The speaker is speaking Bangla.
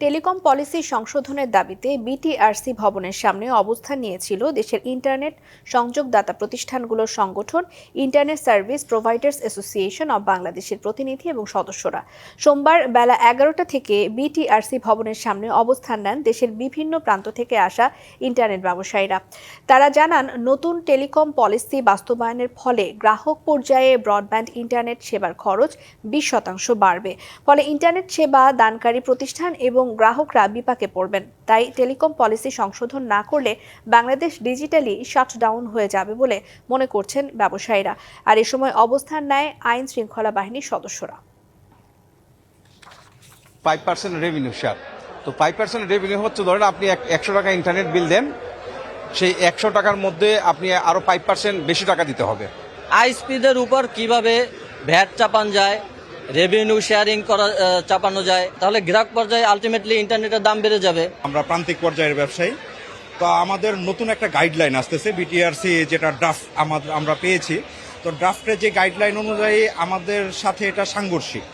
টেলিকম পলিসি সংশোধনের দাবিতে বিটিআরসি ভবনের সামনে অবস্থান নিয়েছিল দেশের ইন্টারনেট সংযোগদাতা প্রতিষ্ঠানগুলোর সংগঠন internet service providers association of বাংলাদেশের প্রতিনিধি এবং সদস্যরা। সোমবার বেলা এগারোটা থেকে বিটিআরসি ভবনের সামনে অবস্থান নেন দেশের বিভিন্ন প্রান্ত থেকে আসা ইন্টারনেট ব্যবসায়ীরা। তারা জানান, নতুন টেলিকম পলিসি বাস্তবায়নের ফলে গ্রাহক পর্যায়ে ব্রডব্যান্ড ইন্টারনেট সেবার খরচ বিশ শতাংশ বাড়বে। ফলে ইন্টারনেট সেবা দানকারী প্রতিষ্ঠান এবং গ্রাহকরা বিপাকে পড়বেন। তাই টেলিকম পলিসি সংশোধন না করলে বাংলাদেশ ডিজিটালি শাটডাউন হয়ে যাবে বলে মনে করছেন ব্যবসায়ীরা। আর এ সময় অবস্থান নেয় আইন শৃঙ্খলা বাহিনীর সদস্যরা। ফাইভ পার্সেন্ট রেভিনিউ শেয়ার তো ফাইভ পার্সেন্ট রেভিনিউ হচ্ছে ধরেন আপনি এক- একশো টাকা ইন্টারনেট বিল দেন সেই একশো টাকার মধ্যে আপনি আরও ফাইভ পার্সেন্ট বেশি টাকা দিতে হবে। আইসপিদের উপর কীভাবে ভ্যাট চাপান যায় রেভিনিউ শেয়ারিং করা চাপানো যায়। তাহলে গ্রাহক পর্যায়ে আলটিমেটলি ইন্টারনেটের দাম বেড়ে যাবে। আমরা প্রান্তিক পর্যায়ের ব্যবসায়ী। তো আমাদের নতুন একটা গাইডলাইন আসতেছে বিটিআরসি যেটা ড্রাফট আমরা পেয়েছি। তো ড্রাফটের যে গাইডলাইন অনুযায়ী আমাদের সাথে এটা সাংঘর্ষিক।